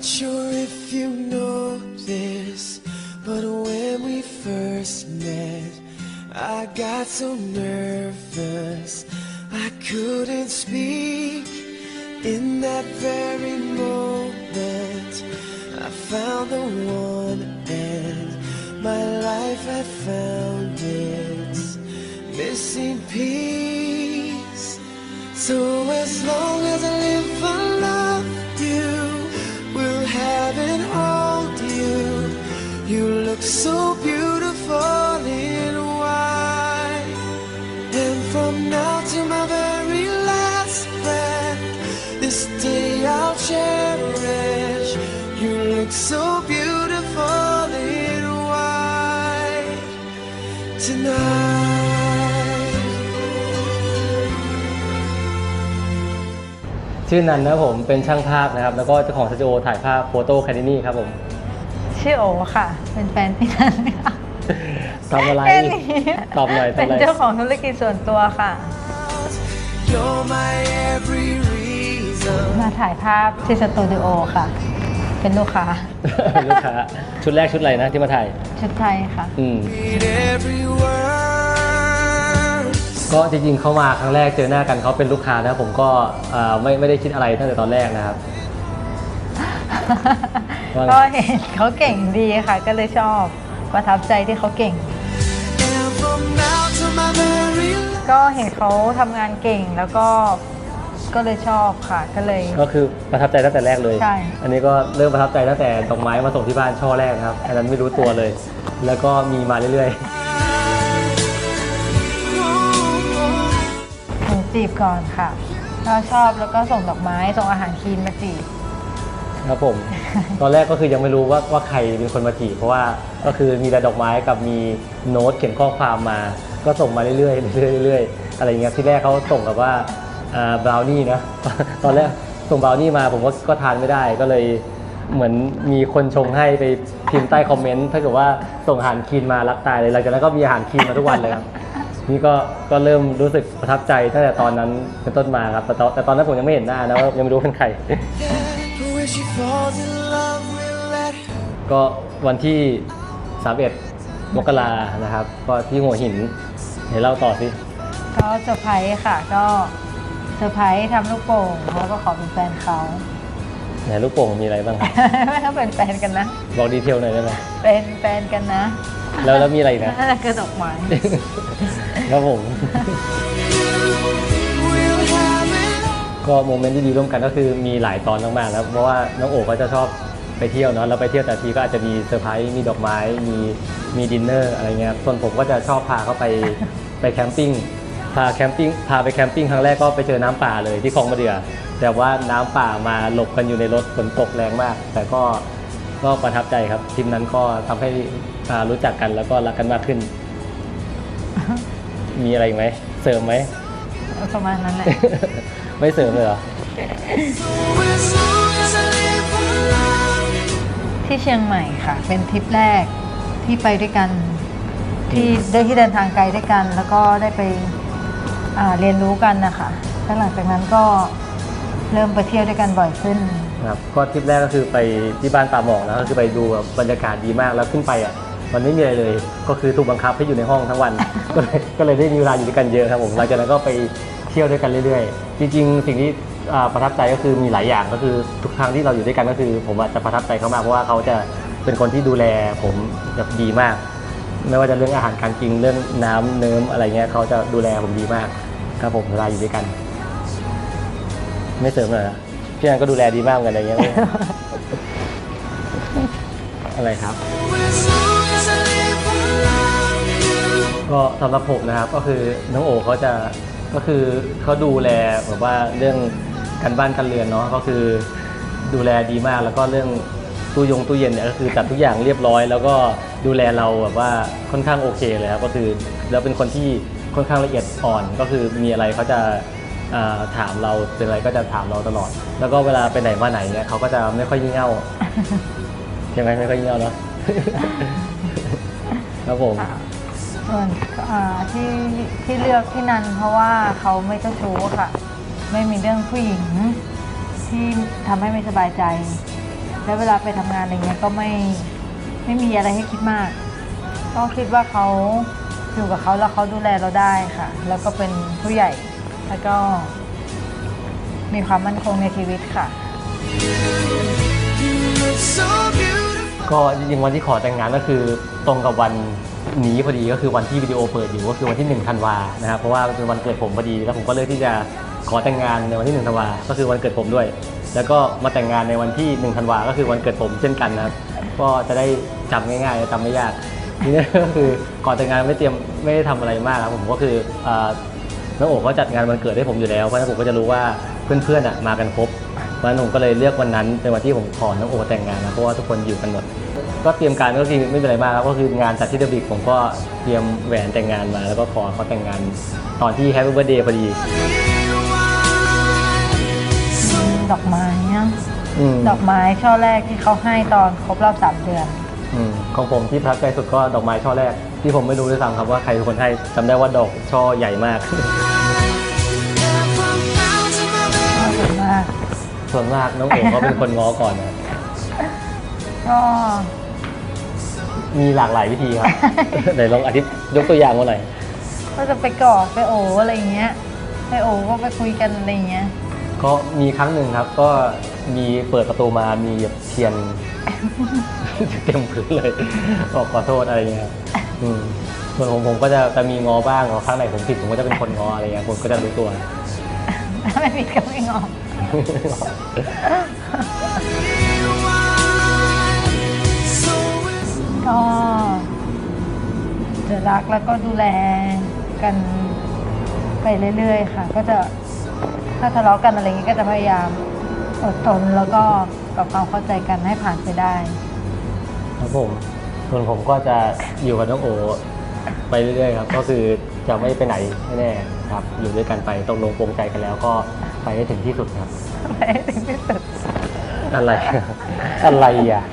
Not sure if you know this, but when we first met, I got so nervous I couldn't speak. In that very moment, I found the one, and my life had found its missing piece. So as long as I live, look so beautiful in white. And from now to my very last breath, this day I'll cherish. You look so beautiful in white tonight. ชื่อนันนะครับผมเป็นช่างภาพนะครับ แล้วก็เจ้าของสตูดิโอถ่ายภาพโฟโต้แคดินี่ครับผม ชื่อโอค่ะ เป็นแฟนพี่นันค่ะทำอะไร แค่นี้ตอบหน่อยทำเป็นอะไรเจ้าของธุรกิจส่วนตัวค่ะ You're my every reason. มาถ่ายภาพที่สตูดิโอค่ะ เป็นลูกค้า ลูกค้าชุดแรกชุดอะไรนะที่มาถ่าย ชุดไทยค่ะ อืม Read every word. ก็จริงๆ เข้ามาครั้งแรกเจอหน้ากันเขาเป็นลูกค้านะครับผมก็เอ่อไม่ไม่ได้คิดอะไรตั้งแต่ตอนแรกนะครับ ว่าไง ก็เห็นเขาเก่งดีค่ะ ก็เลยชอบประทับใจที่เขาเก่ง And from now to my very last. ก็เห็นเขาทำงานเก่งแล้วก็ก็เลยชอบค่ะ ก็เลย ก็คือประทับใจตั้งแต่แรกเลย ใช่ อันนี้ก็เริ่มประทับใจตั้งแต่ดอกไม้มาส่งที่บ้านช่อแรกนะครับ อันนั้นไม่รู้ตัวเลย แล้วก็มีมาเรื่อยหนูจีบก่อนค่ะก็ชอบแล้วก็ส่งดอกไม้ส่งอาหารคลีนมาจีบๆ ครับผม ตอนแรกก็คือยังไม่รู้ว่าว่าใครเป็นคนมาจีบเพราะว่าก็คือมีแต่ดอกไม้กับมีโน้ตเขียนข้อความมา ก็ส่งมาเรื่อยๆเรื่อยๆเรื่อยๆอะไรอย่างเงี้ยที่แรกเขาส่งกับว่าบราวนี่นะตอนแรกส่งบราวนี่มาผมก็ก็ทานไม่ได้ก็เลยเหมือนมีคนชงให้ไปพิมพ์ใต้คอมเมนต์ถ้าเกิดว่าส่งอาหารคลีนมารักตายเลยหลังจากนั้นก็มีอาหารคลีนมาทุกวันเลยครับนี่ก็ก็เริ่มรู้สึกประทับใจตั้งแต่ตอนนั้นเป็นต้นมาครับแต่ตอนแต่ตอนนั้นผมยังไม่เห็นหน้านะว่ายังไม่รู้ว่าเป็นใคร ก็วันที่ 31 มกรานะครับ ก็ที่หัวหินเดี๋ยวเล่าต่อสิ ก็เซอร์ไพรส์ค่ะ ก็เซอร์ไพรส์ทำลูกโป่งแล้วก็ขอเป็นแฟนเขาไหนลูกโป่งมีอะไรบ้างครับ ไม่ต้องเป็นแฟนกันนะ บอกดีเทลหน่อยได้ไหมเป็นแฟนกันนะ แล้วแล้วมีอะไรอีกนะน่าจะกระดอกไม้ครับผม We'll have it. ก็โมเมนต์ที่ดีร่วมกันก็คือมีหลายตอนมากๆแล้วเพราะว่าน้องโอ๋ก็จะชอบไปเที่ยวเนาะแล้วไปเที่ยวแต่ทีก็อาจจะมีเซอร์ไพรส์มีดอกไม้มีมีดินเนอร์อะไรเงี้ยส่วนผมก็จะชอบพาเขาไปไปแคมปิ้งพาแคมปิ้งพาไปแคมปิ้งครั้งแรกก็ไปเจอน้ำป่าเลยที่คลองมะเดื่อแต่ว่าน้ำป่ามาหลบกันอยู่ในรถฝนตกแรงมาก แต่ก็ก็ประทับใจครับทริปนั้นก็ทำให้อ่ารู้จักกันแล้วก็รักกันมากขึ้น มีอะไรอีกไหมเสริมไหมประมาณนั้นแหละ ไม่เสริมเลยเหรอ As long as I live for love. ที่เชียงใหม่ค่ะ เป็นทริปแรกที่ไปด้วยกัน ที่ได้ที่เดินทางไกลด้วยกัน แล้วก็ได้ไปอ่าเรียนรู้กันนะคะแล้วหลังจากนั้นก็เริ่มไปเที่ยวด้วยกันบ่อยขึ้น ครับก็ทริปแรกก็คือไปที่บ้านป่าหมอกนะก็คือไปดูแบบบรรยากาศดีมากแล้วขึ้นไปอะมันไม่มีอะไรเลย ก็คือถูกบังคับให้อยู่ในห้องทั้งวัน ก็เลยก็เลยได้มีเวลาอยู่ด้วยกันเยอะครับผมหลังจากนั้นก็ไป เที่ยวด้วยกันเรื่อยๆ จริง ๆ สิ่งที่อ่าประทับใจก็คือมีหลายอย่างก็คือทุกครั้งที่เราอยู่ด้วยกันก็คือ ผมอาจจะประทับใจเขามากเพราะว่าเขาจะเป็นคนที่ดูแลผมแบบดีมาก ไม่ว่าจะเรื่องอาหารการกินเรื่องน้ำเนิ้มอะไรเงี้ยเขาจะดูแลผมดีมากครับผมเวลาอยู่ด้วยกัน ไม่เสริมเลยเหรอพี่แอนก็ดูแลดีมากเหมือนกันอะไรเงี้ยอะไรครับ As long as I live for love. You. ก็สำหรับผมนะครับก็คือน้องโอเขาจะ ก็คือเขาดูแลแบบว่าเรื่องการบ้านการเรือนเนาะก็คือดูแลดีมากแล้วก็เรื่องตู้ยงตู้เย็นเนี่ยก็คือจัดทุกอย่างเรียบร้อย แล้วก็ดูแลเราแบบว่าค่อนข้างโอเคเลยครับก็คือแล้วเป็นคนที่ค่อนข้างละเอียดอ่อน ก็คือมีอะไรเขาจะอ่าถามเราเป็นอะไรก็จะถามเราตลอด แล้วก็เวลาไปไหนมาไหนเนี่ยเขาก็จะไม่ค่อยยิ่งเง่าใช่ไหมไม่ค่อยยิ่งเง่าเนาะครับผมค่ะ ส่วนอ่าที่ที่เลือกที่นันเพราะว่าเขาไม่เจ้าชู้ค่ะ ไม่มีเรื่องผู้หญิงที่ทำให้ไม่สบายใจ แล้วเวลาไปทำงานอะไรเงี้ยก็ไม่ไม่มีอะไรให้คิดมาก ก็คิดว่าเขาอยู่กับเขาแล้วเขาดูแลเราได้ค่ะ แล้วก็เป็นผู้ใหญ่แล้วก็มีความมั่นคงในชีวิตค่ะ ก็จริงๆวันที่ขอแต่งงานก็คือตรงกับวัน นี้พอดีก็คือวันที่วิดีโอเปิดอยู่ก็คือวันที่1ธันวานะครับเพราะว่าเป็นวันเกิดผมพอดีแล้วผมก็เลือกที่จะขอแต่งงานในวันที่1ธันวาก็คือวันเกิดผมด้วย แล้วก็มาแต่งงานในวันที่1ธันวาก็คือวันเกิดผมเช่นกันนะครับก็จะได้จำง่ายๆจำไม่ยากนี้ก็คือก่อนแต่งงานไม่เตรียมไม่ได้ทำอะไรมากครับผมก็คือน้องโอ๋ก็จัดงานวันเกิดให้ผมอยู่แล้วเพราะฉะนั้นผมก็จะรู้ว่าเพื่อนๆมากันครบเพราะฉะนั้นผมก็เลยเลือกวันนั้นเป็นวันที่ผมขอน้องโอแต่งงานนะเพราะว่าทุกคนอยู่กันหมด ก็เตรียมการก็คือไม่เป็นไรมากครับก็คืองานจัดที่เดบิกผมก็เตรียมแหวนแต่งงานมา แล้วก็ขอเขาแต่งงานตอนที่แฮปปี้เบ t ร์ a เดย์พอดีดอกไม้นะอืมดอกไม้ช่อแรกที่เขาให้ตอนครบรอบสามเดือน อืมของผมที่ประทับใจสุดก็ดอกไม้ช่อแรก ที่ผมไม่รู้ด้วยซ้ำครับว่าใครเป็นคนให้จำได้ว่าดอกช่อใหญ่มาก น่าสนมาก ส่วนมากน้องโอ๋ก็เป็นคนง้อก่อนนะก็ มีหลากหลายวิธีครับ ไหนลองอธิบยกตัวอย่างมาหน่อย ก็จะไปกอดไปโออะไรอย่างเงี้ย ไปโอก็ไปคุยกันอะไรอย่างเงี้ย ก็มีครั้งหนึ่งครับ ก็มีเปิดประตูมามีแบบเทียน เต็มพื้นเลยบอกขอโทษอะไรเงี้ยครับอืมส่วนของผมก็จะจะมีงอบ้างครั้งไหนผมผิดผมก็จะเป็นคนงออะไรเงี้ยผมก็จะรู้ตัวถ้าไม่ผิดก็ไม่งอ ก็จะรักแล้วก็ดูแลกันไปเรื่อยๆ ค่ะ ก็จะถ้าทะเลาะกันอะไรอย่างงี้ก็จะพยายามอดทนแล้วก็ปรับความเข้าใจกันให้ผ่านไปได้ ครับผมส่วนผมก็จะอยู่กับน้องโอไปเรื่อยๆครับ ก็คือจะไม่ไปไหนแน่ๆครับ อยู่ด้วยกันไปตกลงปรงใจกันแล้วก็ไปให้ถึงที่สุดครับ ไปให้ถึงที่สุด อะไร อะไรอะ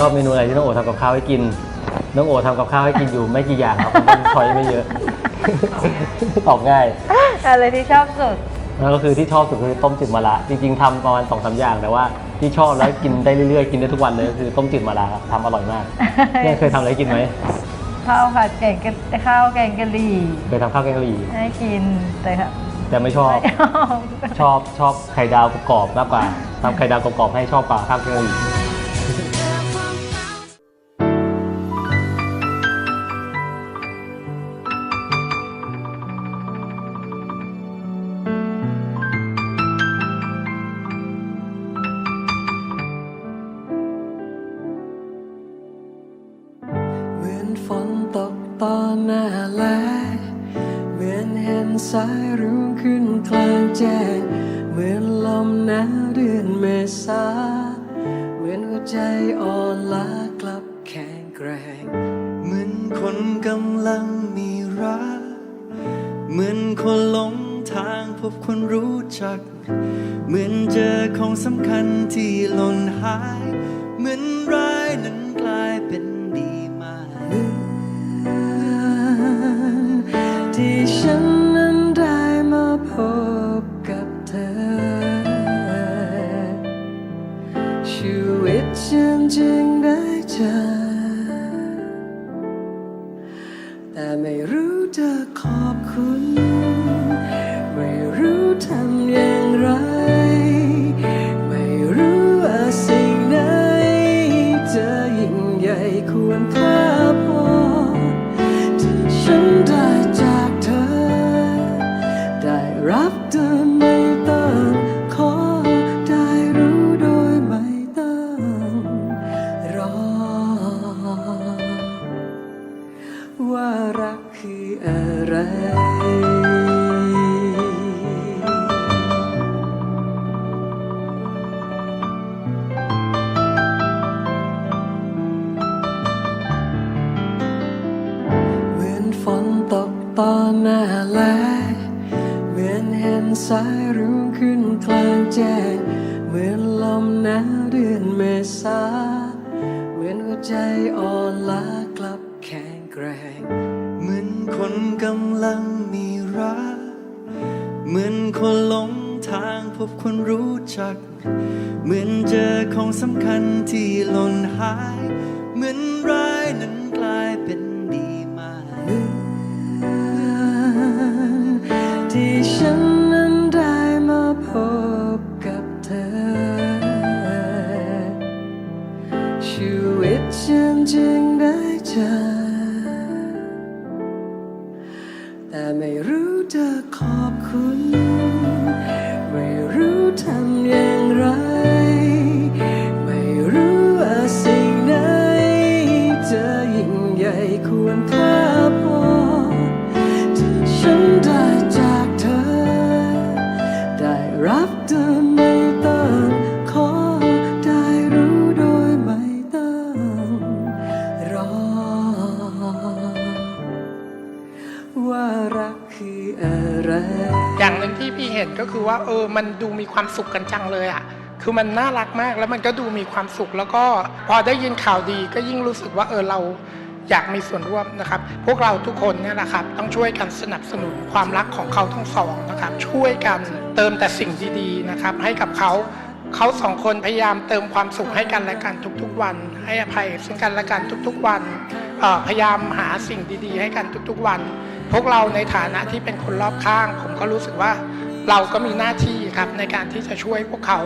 ชอบเมนูอะไรที่น้องโอทำกับข้าวให้กิน น้องโอทำกับข้าวให้กินอยู่ไม่กี่อย่างครับมันช้อยไม่เยอะ ตอบง่าย อะไรที่ชอบสุดแล้วก็คือที่ชอบสุดคือต้มจืดมะระจริงๆทำประมาณสองสามอย่าง แต่ว่าที่ชอบแล้วกินได้เรื่อยๆ กินได้ทุกวันเลยก็คือต้มจืดมะระครับทำอร่อยมาก เนี่ยเคยทำอะไรให้กินไหม ข้าวผัดแกงกะข้าวแกงกะหรี่เคยทำข้าวแกงกะหรี่ ให้กินแต่ค่ะแต่ไม่ชอบไม่ชอบชอบชอบไข่ดาวกรอบๆมากกว่าทำไข่ดาวกรอบๆให้ชอบกว่าข้าวแกงกะหรี่ ฝนตกตอนหน้าแล้งเหมือนเห็นสายรุ้งขึ้นกลางแจ้ง เหมือนลมหนาวเดือนเมษา เหมือนหัวใจอ่อนล้ากลับแข็งแกร่งเหมือนคนกำลังมีรัก เหมือนคนหลงทางพบคนรู้จัก เหมือนเจอของสำคัญที่หล่นหาย เหมือนร้ายนั้น จ อะไร เหมือนฝนตกตอนหน้าแลเหมือนเห็นสายรุ้งขึ้นกลางแจ้ง เหมือนลมหนาวเดือนเมษา เหมือนหัวใจอ่อนล้า คนกำลังมีรัก เหมือนคนหลงทางพบคนรู้จัก เหมือนเจอของสำคัญที่หล่นหาย เหมือนร้ายนั้นกลายเป็นดีมาที่ เออ มันดูมีความสุขกันจังเลยอะ่ะ คือมันน่ารักมากแล้วมันก็ดูมีความสุข แล้วก็พอได้ยินข่าวดีก็ยิ่งรู้สึกว่าเออเราอยากมีส่วนร่วมนะครับ พวกเราทุกคนเนี่ยนะครับ ต้องช่วยกันสนับสนุนความรักของเขาทั้งสองนะครับ ช่วยกันเติมแต่สิ่งดีๆนะครับ ให้กับเขาเขาสองคนพยายามเติมความสุขให้กันและกันทุกๆวัน ให้อภัยซึ่งกันและกันทุกๆวันพยายามหาสิ่งดีๆ ให้กันทุกๆวัน พวกเราในฐานะที่เป็นคนรอบข้าง ผมก็รู้สึกว่า เราก็มีหน้าที่ครับในการที่จะช่วยพวกเขา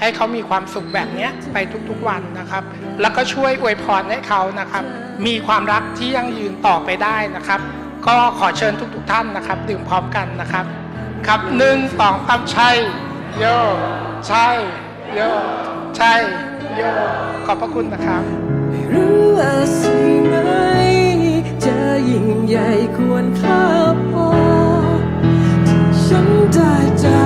ให้เขามีความสุขแบบนี้ไปทุกๆวันนะครับ แล้วก็ช่วยอวยพรให้เขานะครับ มีความรักที่ยั่งยืนต่อไปได้นะครับ ก็ขอเชิญทุก ๆ ท่านนะครับ ดื่มพร้อมกันนะครับ ครับหนึ่งสองสามใช่โยใช่โยใช่โยขอบพระคุณนะครับไม่รู้ว่าสิ่งไหนจะยิ่งใหญ่ควรค่าพ ฉัน